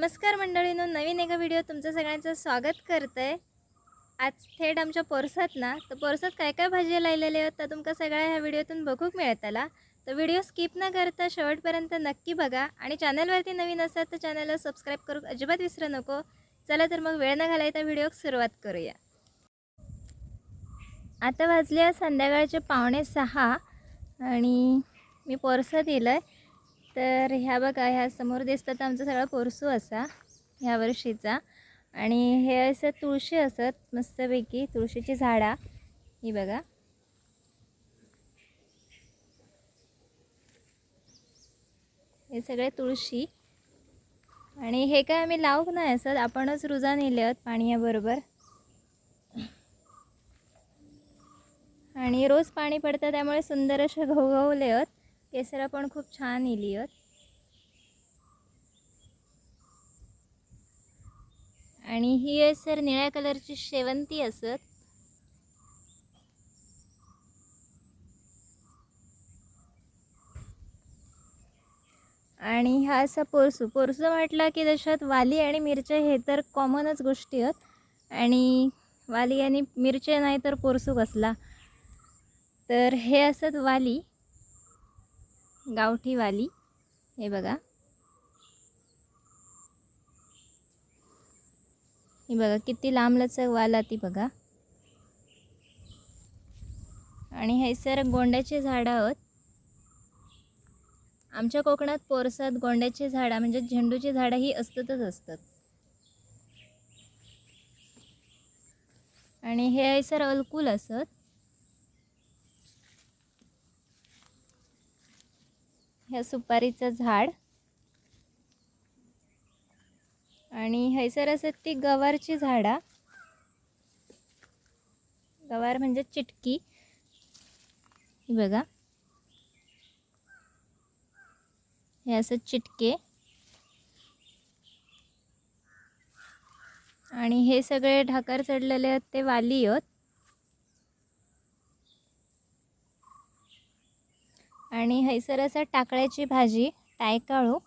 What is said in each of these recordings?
नमस्कार मंडळीनो नवीन एका व्हिडिओ तुमचं सगळ्यांचं स्वागत करतं आहे आज थेट आमच्या पोरसात ना तर पोरसात काय काय भाजी लायलेले आहेत तर तुमका सगळ्या ह्या व्हिडिओतून बघूक मिळताला. तर व्हिडिओ स्किप न करता शेवटपर्यंत नक्की बघा. आणि चॅनलवरती नवीन असाल तर चॅनलला सबस्क्राईब करू अजिबात विसरू नको. चला तर मग वेळ न घालायचा व्हिडिओ सुरुवात करूया. आता वाजले आहे संध्याकाळचे पावणे सहा आणि मी पोरसात येलं आहे तर ह्या बघा ह्या समोर दिसतात तर सगळा पोरसू असा ह्या वर्षीचा. आणि हे असं तुळशी असत मस्तपैकी तुळशीची झाडा. ही बघा. हे सगळे तुळशी. आणि हे काय आम्ही लावूक नाही असत आपणच रुजा नेले आहोत पाण्याबरोबर. आणि रोज पाणी पडतं त्यामुळे सुंदर असे घवघवले आहेत. केसरा पण खूप छान इली आहेत आणि ही आहे सर निळ्या कलरची शेवंती असत. आणि हा असा पोरसू. पोरसू म्हटलं की त्याच्यात वाली आणि मिरच्या हे तर कॉमनच गोष्टी आहेत. आणि वाली आणि मिरच्या नाही तर पोरसू कसला? तर हे असत वाली. गावठी वाली हे बघा. हे बघा किती लांबलचक वाला ती बघा. आणि हे सर गोंड्याचे झाडं आहोत. आमच्या कोकणात पोरसात गोंड्याची झाडं म्हणजे झेंडूची झाडं ही असतातच असतात. आणि हे सर अलकुल असत. ह्या सुपारीचं झाड. आणि हैसर असत ती गवारची झाडा. गवार म्हणजे चिटकी. ही बघा. हे असं चिटके. आणि हे सगळे ढाकर चढलेले आहेत ते वाली आहेत. आणि हैसर असं टाकळ्याची भाजी टायकाळू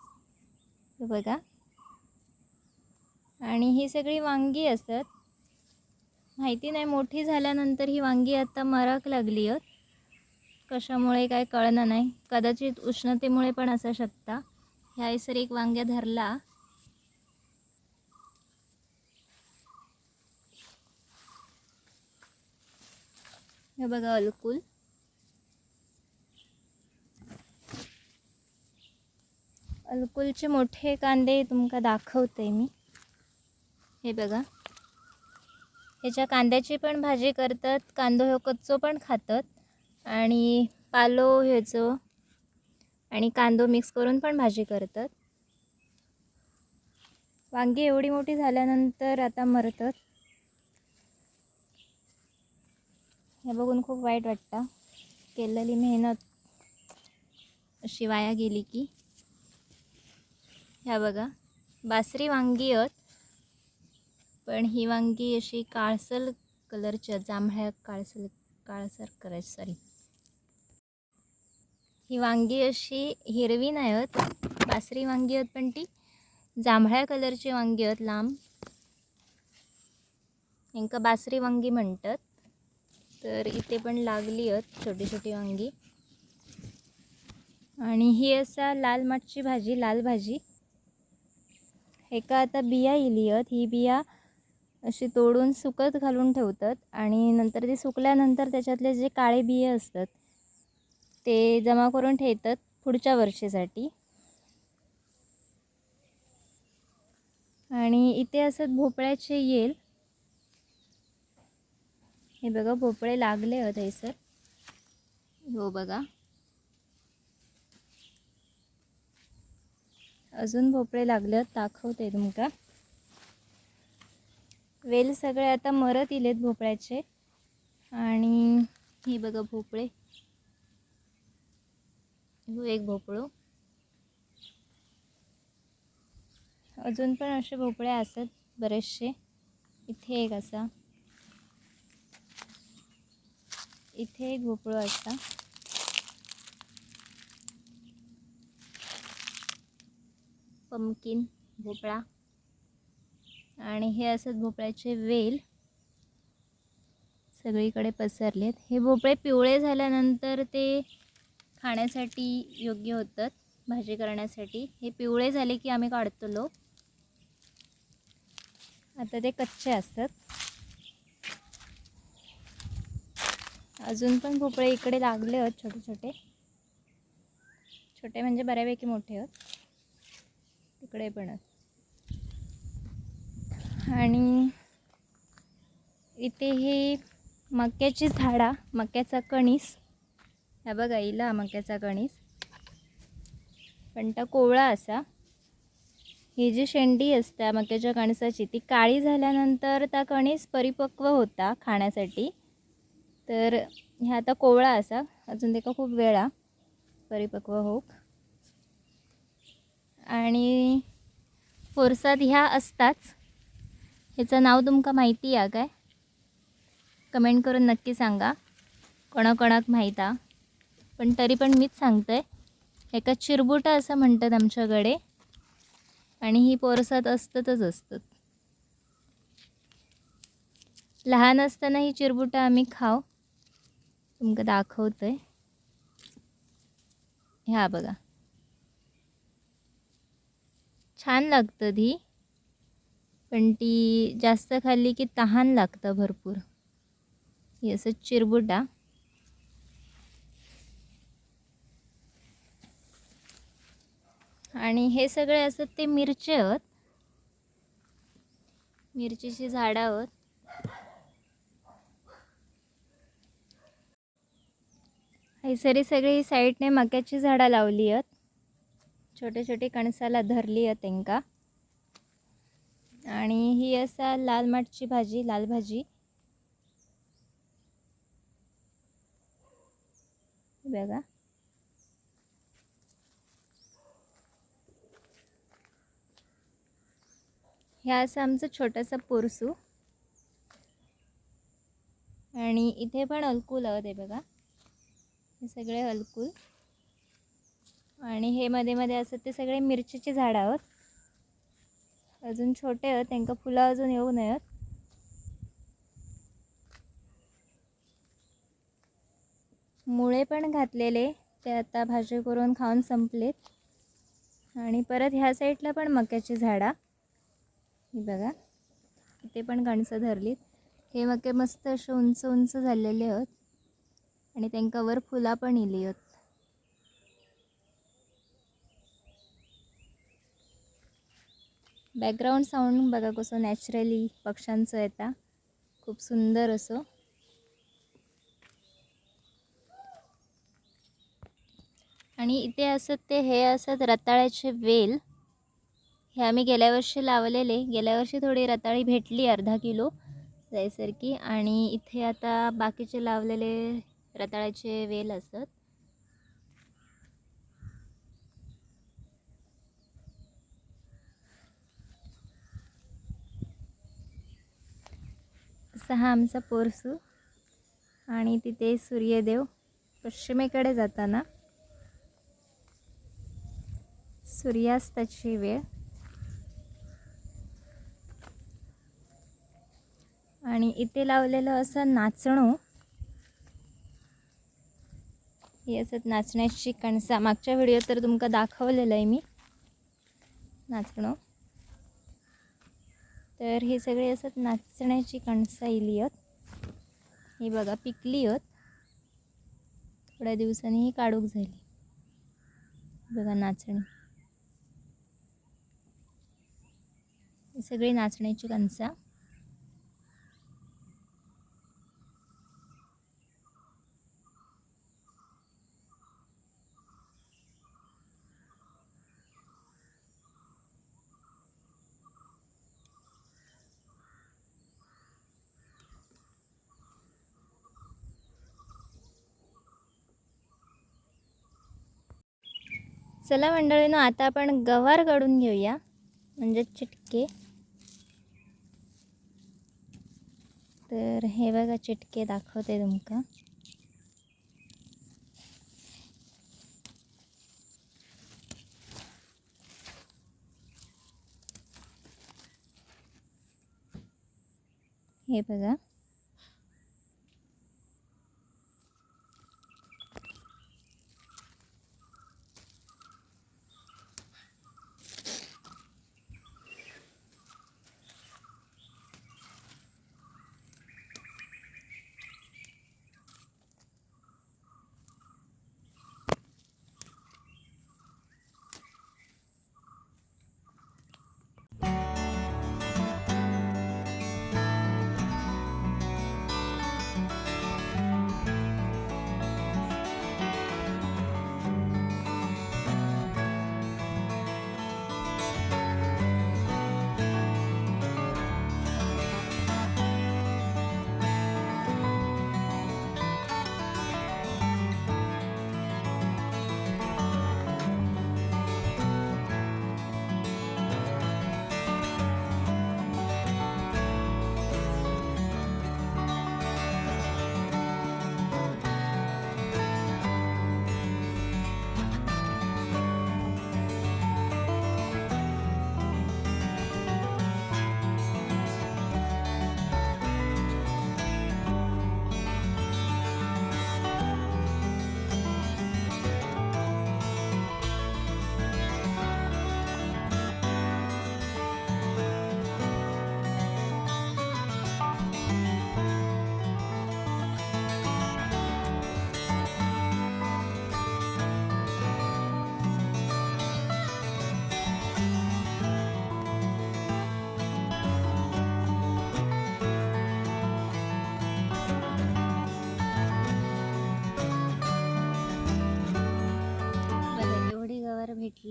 हे बघा. आणि ही सगळी वांगी असतात. माहिती नाही मोठी झाल्यानंतर ही वांगी आता मरक लागली आहेत. कशामुळे काय कळणं नाही. कदाचित उष्णतेमुळे पण असू शकता. ह्या हैसर एक वांग्या धरला. हे बघा अलकुल. अलकुलचे मोठे कांदे तुमका दाखवते मी. हे बघा. ह्याच्या कांद्याची पण भाजी करतात कांदो ह्यो कच्चो पण खातात आणि पालो ह्याचो आणि कांदो मिक्स करून पण भाजी करतात. वांगी एवढी मोठी झाल्यानंतर आता मरतात. हे बघून खूप वाईट वाटतं. केलेली मेहनत अशी वाया गेली की. ह्या बघा. बासरी वांगी आहेत पण ही वांगी अशी काळसल कलरच्या जांभळ्या काळसल काळसर करायची सॉरी ही वांगी अशी हिरवी नाही आहेत बासरी वांगी आहेत पण ती जांभळ्या कलरची वांगी आहेत लांब. यांका बासरी वांगी म्हणतात तर इथे पण लागली आहेत छोटी छोटी वांगी. आणि ही असा लाल माठची भाजी लाल भाजी. एका आता बिया इली आहेत. ही बिया अशी तोडून सुकत घालून ठेवतात आणि नंतर ते सुकल्यानंतर त्याच्यातले जे काळे बिये असतात ते जमा करून ठेवतात पुढच्या वर्षीसाठी. आणि इथे असत भोपळ्याचे येल. हे बघा भोपळे लागले आहेत हे सर. हो बघा. अजून भोपळे लागले दाखवते तुमका वेल सगळे आता मरत इलेत भोपळ्याचे. आणि हे बघा भोपळे. हो एक भोपळो. अजून पण असे भोपळे असतात बरेचसे. इथे एक असा. इथे एक भोपळो असा. पमकिन भोपळा. आणि हे असत भोपळ्याचे वेल. सगळीकडे पसरलेत. हे भोपळे पिवळे झाल्यानंतर ते खाण्यासाठी योग्य होतात. भाजी करण्यासाठी. हे पिवळे झाले की आम्ही काढतो लो आता ते कच्चे असतात. अजून पण भोपळे इकडे लागले आहेत छोटे छोटे छोटे म्हणजे बऱ्यापैकी मोठे आहेत. तिकडे पण आहेत आणि इथे हे मक्याची झाडा मक्याचा कणीस. ह्या बघा इला मक्याचा कणीस. पण तो कोवळा असा. ही जी शेंडी असते मक्याच्या कणसाची ती काळी झाल्यानंतर त्या कणीस परिपक्व होता खाण्यासाठी. तर ह्या आता कोवळा असा. अजून ते खूप वेळा परिपक्व होऊक. आणि फोरसाद ह्या असताच ह्याचं नाव तुमका माहिती आहे काय? कमेंट करून नक्की सांगा. कोणाकोणाक माहीत. आ पण तरी पण मीच सांगते. एका चिरबुटा असं म्हणतात आमच्याकडे. आणि ही पोरसात असतातच असतात. लहान असताना ही चिरबुटा आम्ही खाव तुमका दाखवतोय ह्या बघा. छान लागतं ती पण ती जास्त खाल्ली की तहान लागतं भरपूर. ही असं चिरबुटा. आणि हे सगळे असत ते मिरचे आहेत मिरचीची झाडं आहेत हैसरी सगळी साईडने मक्याची झाडं लावली आहेत छोटे छोटे कणसाला धरली आहे तेंका. आणि ही असा लाल माठची भाजी लाल भाजी. बघा. ह्या असं आमचं छोटंसं पोरसू. आणि इथे पण अलकुल आहे बघा. हे सगळे अलकूल. आणि हे मध्ये मध्ये असं ते सगळे मिरचीची झाडं आहोत अजून छोटे आहेत त्यांना फुलं अजून येऊ नयेत. मुळे पण घातलेले ते आता भाजी करून खाऊन संपलेत. आणि परत ह्या साईडला पण मक्याची झाडा. ही बघा ते पण कणसं धरलीत. हे मके मस्त असे उंच उंच झालेले आहेत. आणि त्यांका वर फुला पण इली आहेत. बॅकग्राऊंड साऊंड बघा कसं नॅचरली पक्ष्यांचं येता खूप सुंदर असं. आणि इथे असत ते हे असत रताळ्याचे वेल. हे आम्ही गेल्या वर्षी लावलेले. गेल्या वर्षी थोडी रताळी भेटली अर्धा किलो जायसारखी आणि इथे आता बाकीचे लावलेले रताळ्याचे वेल असत असा हा आमचा पोरसू आणि तिथे सूर्यदेव पश्चिमेकडे जाताना सूर्यास्ताची वेळ. आणि इथे लावलेलं असं नाचणं हे असत नाचण्याची कणसा. मागच्या व्हिडिओ तर तुमका दाखवलेलं आहे मी. नाचणं. तर हे सगळे असं नाचण्याची कणसाईली इली आहेत. ही बघा पिकली आहेत. थोड्या दिवसांनी ही काढूक झाली. बघा नाचणी. ही सगळी नाचण्याची कणसा. चला मंडळीनं आता आपण गवार काढून घेऊया. म्हणजे चिटके. तर हे बघा चिटके दाखवते तुमका. हे बघा.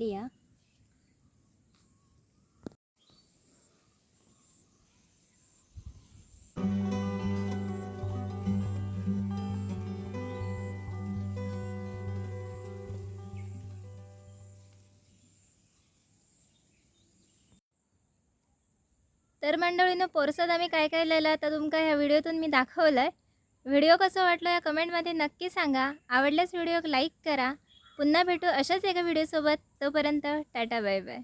घेतली या तर मंडळीनं पोरसात आम्ही काय काय लिहिलं तर तुमका ह्या व्हिडिओतून मी दाखवलं आहे व्हिडिओ कसं वाटलं या कमेंटमध्ये नक्की सांगा. आवडल्यास व्हिडिओ लाईक करा. पुन्हा भेटू अशाच एका व्हिडिओसोबत. तोपर्यंत टाटा बाय बाय.